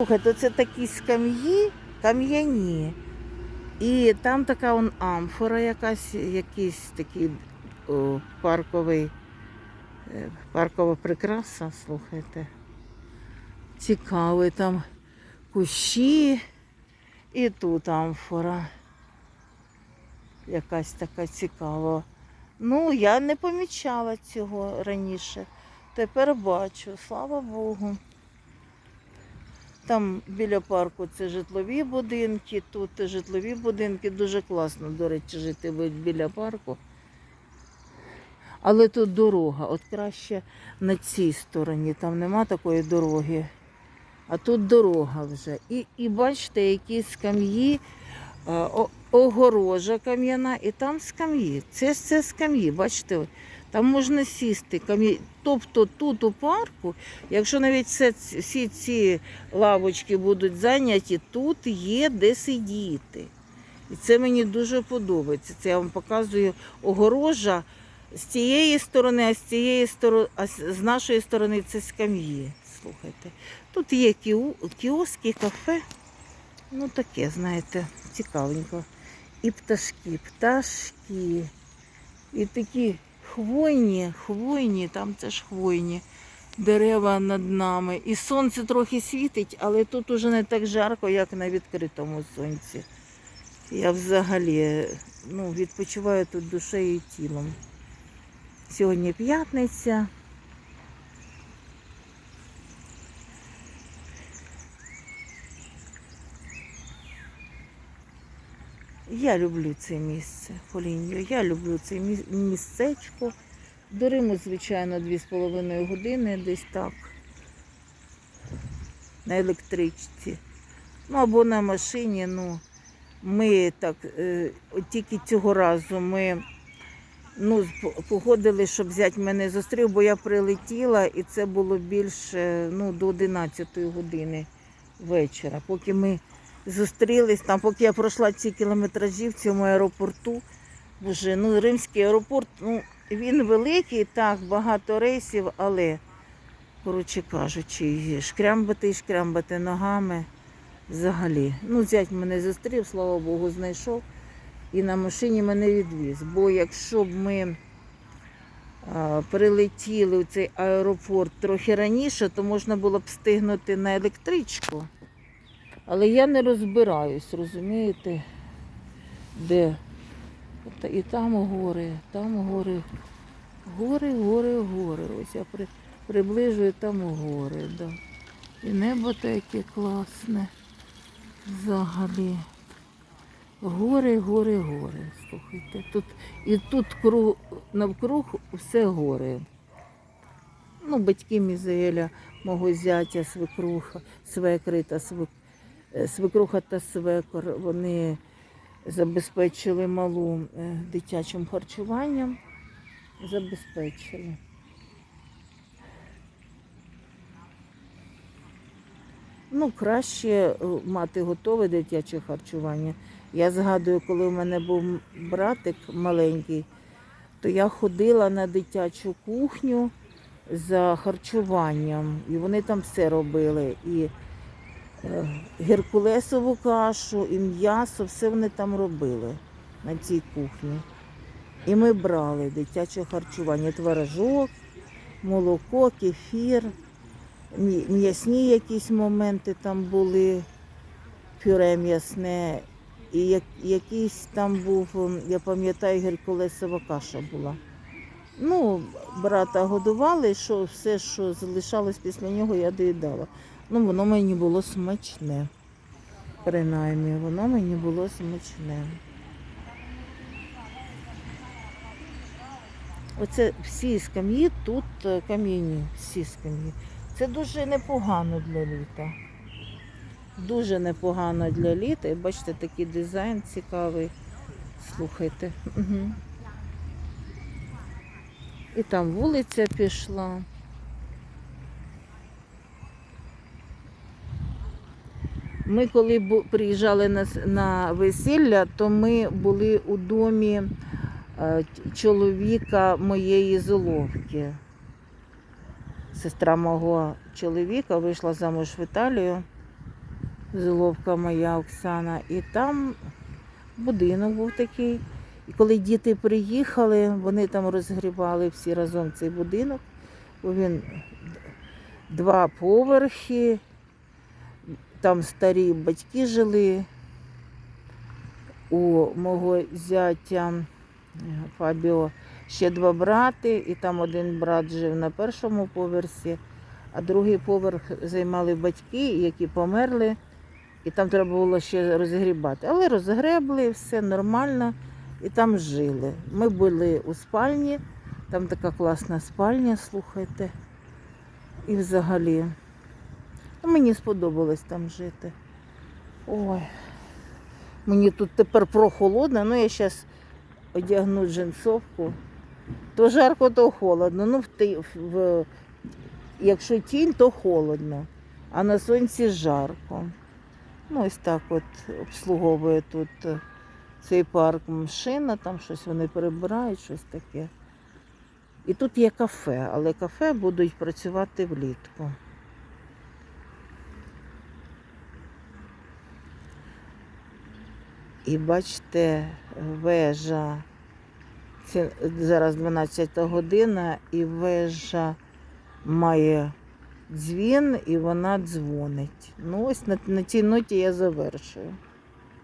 Слухайте, це такі скам'ї, кам'яні. І там така он амфора якась, якийсь такий о, парковий, е, паркова прикраса, слухайте. Цікавий там кущі. І тут амфора. Якась така цікава. Ну, я не помічала цього раніше. Тепер бачу, слава Богу. Там біля парку це житлові будинки, тут житлові будинки. Дуже класно, до речі, жити біля парку. Але тут дорога, от краще на цій стороні, там нема такої дороги. А тут дорога вже. І, і бачите, які скам'ї, е, огорожа кам'яна, і там скам'ї. Це це скам'ї, бачите, там можна сісти. Тобто тут у парку, якщо навіть все, всі ці лавочки будуть зайняті, тут є де сидіти. І це мені дуже подобається. Це я вам показую огорожа з цієї сторони, а з цієї сторони, а з нашої сторони це скам'ї. Слухайте. Тут є кіоски, кафе. Ну таке, знаєте, цікавенько. І пташки, пташки. І такі хвойні, хвойні, там це ж хвойні дерева над нами. І сонце трохи світить, але тут уже не так жарко, як на відкритому сонці. Я взагалі ну, відпочиваю тут душею і тілом. Сьогодні п'ятниця. Я люблю це місце, Полінію. Я люблю це міс- містечко. До звичайно, 2,5 години десь так. На електричці. Ну або на машині. Ну, ми так, е, от тільки цього разу ми ну, погодили, щоб взяти мене зустрів, бо я прилетіла і це було більше ну, до 11 години вечора. Поки ми зустрілись, там, поки я пройшла ці кілометражі в цьому аеропорту. Боже, ну римський аеропорт, ну він великий, так, багато рейсів, але, коротше кажучи, шкрямбати і шкрямбати ногами взагалі. Ну, зять мене зустрів, слава Богу, знайшов і на машині мене відвіз. Бо якщо б ми прилетіли в цей аеропорт трохи раніше, то можна було б встигнути на електричку. Але я не розбираюсь, розумієте, де. І там гори, там гори, гори, гори, гори. Ось я при, приближую там гори. Да. І небо таке класне. Взагалі. Гори, гори, гори. Слухайте. Тут, і тут круг, навкруг все гори. Ну, батьки Мізеля, мого зятя, свекруха, свекри та свек, е, свекруха та свекор, вони забезпечили малу е, дитячим харчуванням. Забезпечили. Ну, краще е, мати готове дитяче харчування. Я згадую, коли в мене був братик маленький, то я ходила на дитячу кухню за харчуванням. І вони там все робили. І е, геркулесову кашу, і м'ясо, все вони там робили на цій кухні. І ми брали дитяче харчування, творожок, молоко, кефір, м'ясні якісь моменти там були, пюре м'ясне. І як, якийсь там був, я пам'ятаю, геркулесова каша була. Ну, брата годували, що все, що залишалось після нього, я доїдала. Ну, воно мені було смачне. Принаймні, воно мені було смачне. Оце всі скам'ї тут е, кам'яні, всі скам'ї. Це дуже непогано для літа. Дуже непогано для літа. І бачите, такий дизайн цікавий. Слухайте. Угу. І там вулиця пішла. Ми коли приїжджали на, на весілля, то ми були у домі е, чоловіка моєї золовки. Сестра мого чоловіка вийшла замуж в Італію. Золовка моя Оксана. І там будинок був такий. І коли діти приїхали, вони там розгрібали всі разом цей будинок. Бо він два поверхи, там старі батьки жили. У мого зятя е, Фабіо ще два брати, і там один брат жив на першому поверсі, а другий поверх займали батьки, які померли, і там треба було ще розгрібати. Але розгребли, все нормально, і там жили. Ми були у спальні, там така класна спальня, слухайте. І взагалі. Мені сподобалось там жити. Ой. Мені тут тепер прохолодно, ну я зараз одягну джинсовку. То жарко, то холодно. Ну, в, в, якщо тінь, то холодно, а на сонці жарко. Ну, ось так от обслуговує тут е, цей парк машина, там щось вони перебирають, щось таке. І тут є кафе, але кафе будуть працювати влітку. І бачите, вежа. Це зараз 12 година, і вежа має дзвін, і вона дзвонить. Ну, ось на, на цій ноті я завершую.